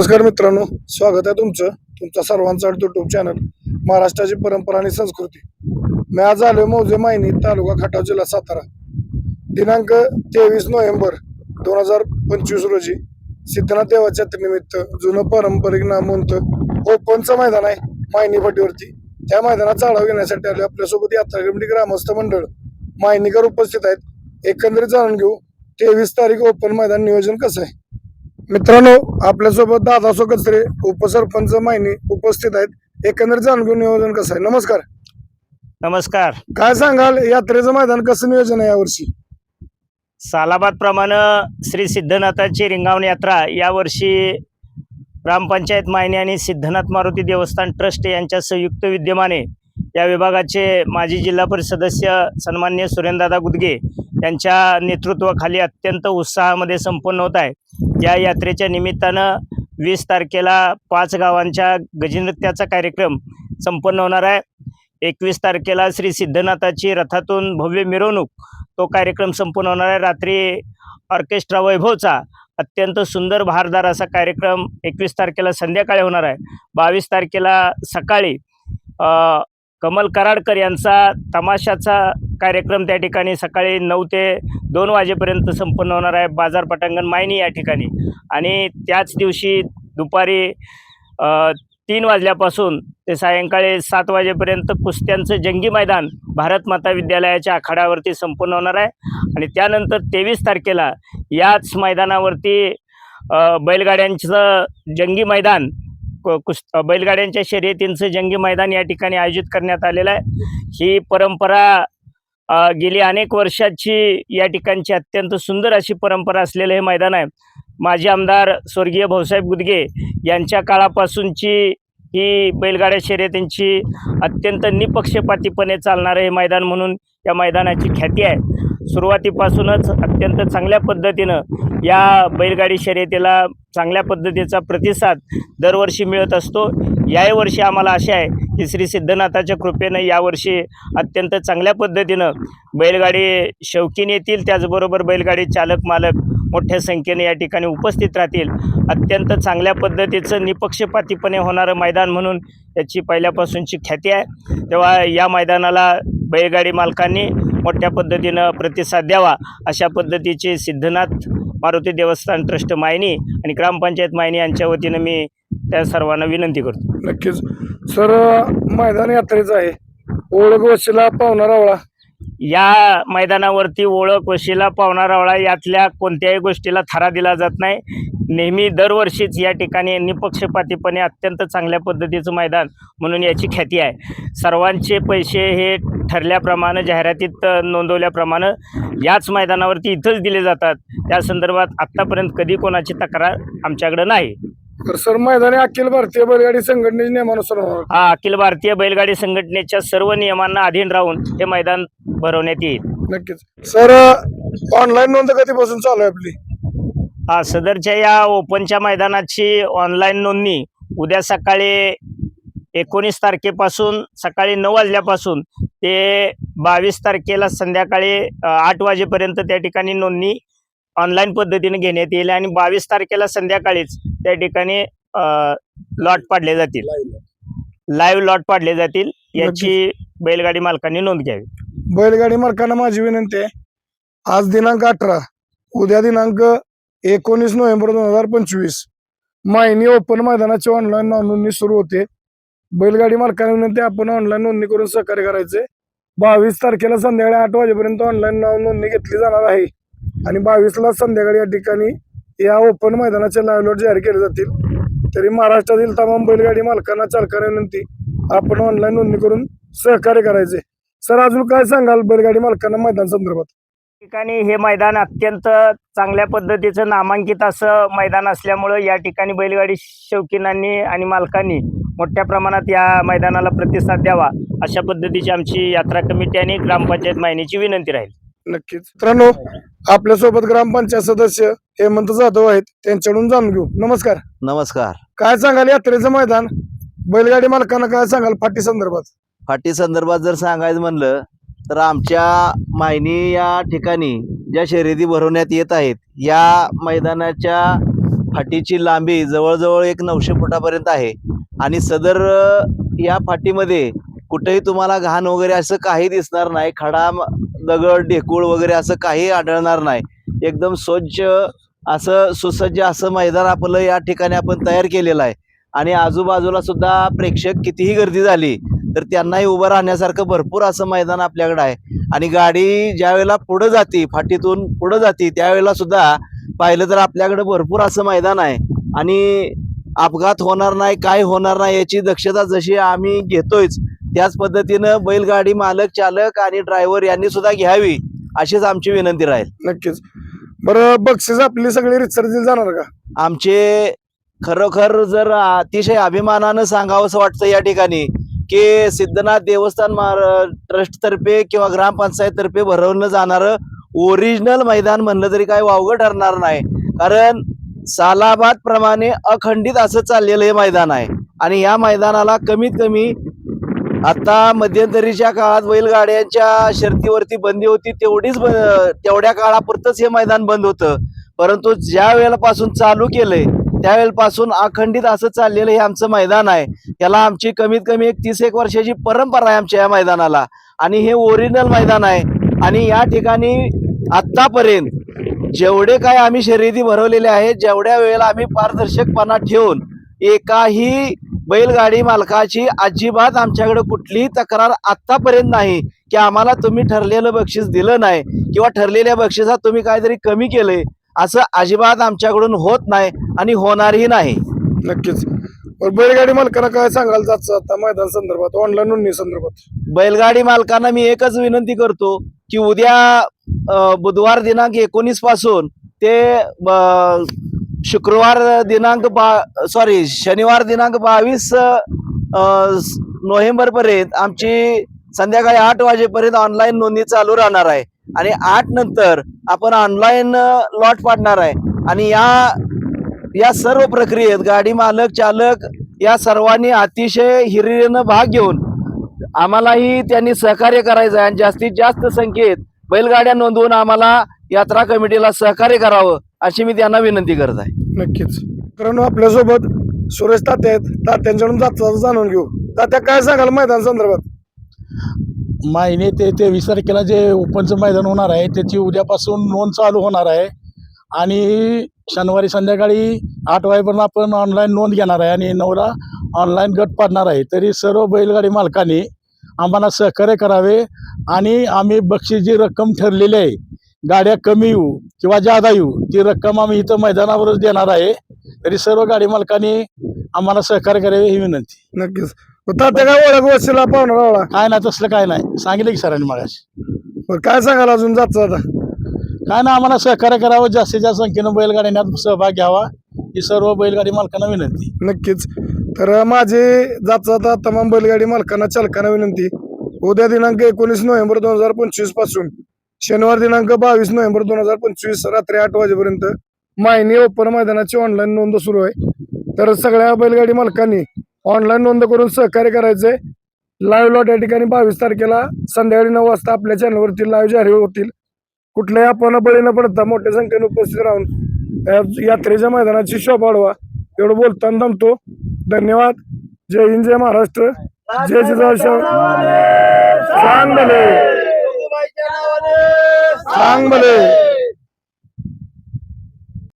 नमस्कार मित्रांनो स्वागत आहे तुमचं तुमचा सर्वांचा युट्यूब चॅनल महाराष्ट्राची परंपरा आणि संस्कृती. मी आज आलो मौजे मायनी तालुका खटाव जिल्हा सातारा. दिनांक तेवीस नोव्हेंबर दोन हजार पंचवीस रोजी सिद्धनाथ देवाच्या निमित्त जुनं पारंपरिक नामवंत ओपनचं मैदान आहे मायनी फाटीवरती त्या मैदानाचा आढावा घेण्यासाठी आले आपल्यासोबत यात्रा कमिटी ग्रामस्थ मंडळ. मायनीकर उपस्थित आहेत. एकंदरीत जाणून घेऊ तेवीस तारीख ओपन मैदान नियोजन कसं आहे? मित्रांनो आपल्यासोबत दादा कचरे उपसरपंच मायनी उपस्थित आहेत. एकंदरीत जाणून नियोजन कसं आहे? नमस्कार. नमस्कार. काय सांगाल यात्रेचं मैदान कसं नियोजन आहे यावर्षी? सालाबाद प्रमाणे श्री सिद्धनाथाची रिंगावण यात्रा यावर्षी ग्रामपंचायत मायनी आणि सिद्धनाथ मारुती देवस्थान ट्रस्ट यांच्या संयुक्त विद्यमाने या विभागाचे माजी जिल्हा परिषद सदस्य सन्मान्य सुरेंद्रदादा गुदगे त्यांच्या नेतृत्वाखाली अत्यंत उत्साहामध्ये संपन्न होत आहे. या यात्रेच्या निमित्तानं वीस तारखेला पाच गावांच्या गजनृत्याचा कार्यक्रम संपन्न होणार आहे. एकवीस तारखेला श्री सिद्धनाथाची रथातून भव्य मिरवणूक तो कार्यक्रम संपन्न होणार आहे. रात्री ऑर्केस्ट्रा वैभवचा अत्यंत सुंदर भारदार असा कार्यक्रम एकवीस तारखेला संध्याकाळी होणार आहे. बावीस तारखेला सकाळी कमल कराडकर यांचा तमाशाचा कार्यक्रम त्या ठिकाणी सकाळी नऊ ते दोन वाजेपर्यंत संपन्न होणार आहे. बाजार पटांगण मायनी या ठिकाणी. आणि त्याच दिवशी दुपारी तीन वाजल्यापासून ते सायंकाळी सात वाजेपर्यंत कुस्त्यांचं जंगी मैदान भारत माता विद्यालयाच्या आखाड्यावरती संपन्न होणार आहे. आणि त्यानंतर तेवीस तारखेला याच मैदानावरती बैलगाड्यांचं जंगी मैदान कुस बैलगाड्यांच्या शर्यतींचं जंगी मैदान या ठिकाणी आयोजित करण्यात आलेलं आहे. ही परंपरा गेली अनेक वर्षाची या ठिकाणची अत्यंत सुंदर अशी परंपरा असलेलं हे मैदान आहे. माजी आमदार स्वर्गीय भाऊसाहेब गुदगे यांच्या काळापासूनची ही बैलगाड्या शर्यतींची अत्यंत निपक्षपातीपणे चालणारं हे मैदान म्हणून या मैदानाची ख्याती आहे. सुरुवातीपासूनच अत्यंत चांगल्या पद्धतीनं या बैलगाडी शर्यतीला चांगल्या पद्धतीचा प्रतिसाद दरवर्षी मिळत असतो. याही वर्षी आम्हाला आशा आहे की श्री सिद्धनाथाच्या कृपेनं यावर्षी अत्यंत चांगल्या पद्धतीनं बैलगाडी शौकीन येतील. त्याचबरोबर बैलगाडी चालक मालक मोठ्या संख्येने या ठिकाणी उपस्थित राहतील. अत्यंत चांगल्या पद्धतीचं निपक्षपातीपणे होणारं मैदान म्हणून याची पहिल्यापासूनची ख्याती आहे. तेव्हा या मैदानाला बैलगाडी मालकांनी मोठ्या पद्धतीनं प्रतिसाद द्यावा अशा पद्धतीचे सिद्धनाथ मारुती देवस्थान ट्रस्ट मायनी आणि ग्रामपंचायत मायनी यांच्या वतीनं मी त्या सर्वांना विनंती करतो. नक्कीच. सर मैदान यात्रेचं आहे. ओळख वशिला पाहुणा रावळा या मैदानावरती ओळख वशिला रावळा यातल्या कोणत्याही गोष्टीला थारा दिला जात नाही. नेहमी दरवर्षीच या ठिकाणी निपक्षपातीपणे अत्यंत चांगल्या पद्धतीचं मैदान म्हणून याची ख्याती आहे. सर्वांचे पैसे हे ठरल्याप्रमाणे जाहिरातीत नोंदवल्याप्रमाणे याच मैदानावरती इथंच दिले जातात. त्या संदर्भात आत्तापर्यंत कधी कोणाची तक्रार आमच्याकडं नाही. तर सर मैदान हे अखिल भारतीय बैलगाडी संघटनेच्या नियमानुसार हा अखिल भारतीय बैलगाडी संघटनेच्या सर्व नियमांना अधीन राहून हे मैदान भरवण्यात येईल. नक्कीच. सर ऑनलाईन नोंद कधीपासून चालू आहे आपली? हा सदरच्या या ओपनच्या मैदानाची ऑनलाईन नोंदणी उद्या सकाळी एकोणीस तारखेपासून सकाळी नऊ वाजल्यापासून ते बावीस तारखेला संध्याकाळी आठ वाजेपर्यंत त्या ठिकाणी नोंदणी ऑनलाईन पद्धतीने घेण्यात येईल आणि बावीस तारखेला संध्याकाळीच त्या ठिकाणी लॉट पाडले जातील. लाईव्ह लॉट पाडले जातील. याची बैलगाडी मालकांनी नोंद घ्यावी. बैलगाडी मालकांना माझी विनंती आहे आज दिनांक अठरा उद्या दिनांक एकोणीस नोव्हेंबर दोन हजार पंचवीस मायनी ओपन मैदानाची ऑनलाईन नोंदणी सुरू होते. बैलगाडी मालकांना विनंती आपण ऑनलाईन नोंदणी करून सहकार्य करायचे बावीस तारखेला संध्याकाळी आठ वाजेपर्यंत ऑनलाईन नोंदणी घेतली जाणार आहे. आणि बावीसला संध्याकाळी या ठिकाणी या ओपन मैदानाचे लाईव्ह लॉट जाहीर केले जातील. तरी महाराष्ट्रातील तमाम बैलगाडी मालकांना चालकांना विनंती आपण ऑनलाईन नोंदणी करून सहकार्य करायचे सर अजून काय सांगाल? बैलगाडी मालकांना मैदान संदर्भात. ठिकाणी हे मैदान अत्यंत चांगल्या पद्धतीचं नामांकित असं मैदान असल्यामुळं या ठिकाणी बैलगाडी शौकीनांनी आणि मालकांनी मोठ्या प्रमाणात या मैदानाला प्रतिसाद द्यावा अशा पद्धतीची आमची यात्रा कमिटी आणि ग्रामपंचायत माहिनीची विनंती राहील. नक्कीच. मित्रांनो आपल्यासोबत ग्रामपंचायत सदस्य हेमंत जाधव आहेत. त्यांच्याकडून जाणून घेऊ. नमस्कार. नमस्कार. काय सांगाल यात्रेचं मैदान? बैलगाडी मालकांना काय सांगाल फाटी संदर्भात? फाटी संदर्भात जर सांगायचं म्हणलं तर आमच्या मायनी या ठिकाणी ज्या शर्यती भरवण्यात येत आहेत या मैदानाच्या फाटीची लांबी जवळजवळ एक नऊशे फुटापर्यंत आहे. आणि सदर या फाटीमध्ये कुठेही तुम्हाला घाण वगैरे असं काही दिसणार नाही खडा दगड ढेकूळ वगैरे असं काही आढळणार नाही. एकदम स्वच्छ असं सुसज्ज असं मैदान आपलं या ठिकाणी आपण तयार केलेलं आहे. आणि आजूबाजूला सुद्धा प्रेक्षक कितीही गर्दी झाली तर त्यांनाही उभं राहण्यासारखं भरपूर असं मैदान आपल्याकडे आहे. आणि गाडी ज्या वेळेला पुढं जाते फाटीतून पुढं जाते त्यावेळेला सुद्धा पाहिलं तर आपल्याकडे भरपूर असं मैदान आहे. आणि अपघात होणार नाही काय होणार नाही याची दक्षता जशी आम्ही घेतोयच त्याच पद्धतीनं बैलगाडी मालक चालक आणि ड्रायव्हर यांनी सुद्धा घ्यावी अशीच आमची विनंती राहील. नक्कीच. बरं बक्षीस आपली सगळी रितसर दिली जाणार का? आमचे खरोखर जर अतिशय अभिमानानं सांगावंसं वाटतं या ठिकाणी की सिद्धनाथ देवस्थान ट्रस्ट तर्फे किंवा ग्रामपंचायत तर्फे भरवलं जाणारं ओरिजिनल मैदान म्हणलं तरी काय वावगं ठरणार नाही. कारण सालाबाद प्रमाणे अखंडित असं चाललेलं हे मैदान आहे. आणि या मैदानाला कमीत कमी आता मध्यंतरीच्या काळात बैलगाड्यांच्या शर्तीवरती बंदी होती तेवढीच ब- तेवढ्या काळापुरतच हे मैदान बंद होतं. परंतु ज्या वेळेपासून चालू केलंय त्यावेळेपासून अखंडित असं चाललेलं हे आमचं मैदान आहे. त्याला आमची कमीत कमी एक तीस एक वर्षाची परंपरा आहे आमच्या या मैदानाला. आणि हे ओरिजिनल मैदान आहे. आणि या ठिकाणी आत्तापर्यंत जेवढे काय आम्ही शर्यती भरवलेले आहेत जेवढ्या वेळेला आम्ही पारदर्शकपणा ठेवून एकाही बैलगाडी मालकाची अजिबात आमच्याकडे कुठलीही तक्रार आत्तापर्यंत नाही की आम्हाला तुम्ही ठरलेलं बक्षीस दिलं नाही किंवा ठरलेल्या बक्षिसात तुम्ही काहीतरी कमी केलंय असं अजिबात आमच्याकडून होत नाही आणि होणारही नाही. नक्कीच. बरं, बैलगाडी मालकांना काय सांगायला जायचं? आता मैदान संदर्भात ऑनलाईन नोंदणी संदर्भात. बैलगाडी मालकांना मी एकच विनंती करतो की उद्या अ, बुधवार दिनांक एकोणीसपासून ते अ, शुक्रवार दिनांक बा सॉरी शनिवार दिनांक बावीस नोव्हेंबर पर्यंत आमची संध्याकाळी आठ वाजेपर्यंत ऑनलाईन नोंदणी चालू राहणार आहे. आणि आठ नंतर आपण ऑनलाईन लॉट पाडणार आहे. आणि या या सर्व प्रक्रियेत गाडी मालक चालक या सर्वांनी अतिशय हिरिरीनं भाग घेऊन आम्हालाही त्यांनी सहकार्य करायचं आहे. आणि जास्तीत जास्त संख्येत बैलगाड्या नोंदवून आम्हाला यात्रा कमिटीला सहकार्य करावं अशी मी त्यांना विनंती करत आहे. नक्कीच. मित्रांनो आपल्यासोबत सुरेश तात्या आहेत. तात्यांच्याकडून जाणून घेऊ. तात्या काय सांगाल मैदान संदर्भात? महिने ते तेवीस तारखेला जे ओपनचं मैदान होणार आहे त्याची उद्यापासून नोंद चालू होणार आहे. आणि शनिवारी संध्याकाळी आठ वाजेपर्यंत आपण ऑनलाईन नोंद घेणार आहे आणि नऊला ऑनलाईन गट पाडणार आहे. तरी सर्व बैलगाडी मालकांनी आम्हाला सहकार्य करावे आणि आम्ही बक्षीस जी रक्कम ठरलेली आहे गाड्या कमी येऊ किंवा जादा येऊ ती रक्कम आम्ही इथं मैदानावरच देणार आहे. तरी सर्व गाडी मालकांनी आम्हाला सहकार्य करावे ही विनंती. नक्कीच. तात्या काय ओळख वशिला पाहुणा रावळा काय नाही तसलं काय नाही. सांगितलं की सरांनी मगाशी. बरं, काय सांगाल अजून जाता आता? काय ना आम्हाला सहकार्य करावं जास्तीत जास्त संख्येनं बैलगाड्यांना सहभाग घ्यावा. ही सर्व बैलगाडी मालकांना विनंती. नक्कीच. तर माझे जात जाता तमाम बैलगाडी मालकांना चालकांना विनंती. उद्या दिनांक एकोणीस नोव्हेंबर दोन हजार पंचवीसपासून शनिवार दिनांक बावीस नोव्हेंबर दोन हजार पंचवीस रात्री आठ वाजेपर्यंत मायनी ओपन मैदानाची ऑनलाईन नोंद सुरू आहे. तर सगळ्या बैलगाडी मालकांनी ऑनलाईन नोंद करून सहकार्य करायचंय. लाईव्ह लॉट या ठिकाणी बावीस तारखेला संध्याकाळी नऊ वाजता आपल्या चॅनलवरती लाईव्ह जाहीर होतील. कुठल्याही आपण बळी न पडता मोठ्या संख्येने उपस्थित राहून या यात्रेच्या मैदानाची शोभा वाढवा. एवढं बोलताना दमतो धन्यवाद. जय हिंद जय महाराष्ट्र. जय जिजाऊ सांग भले सांग भले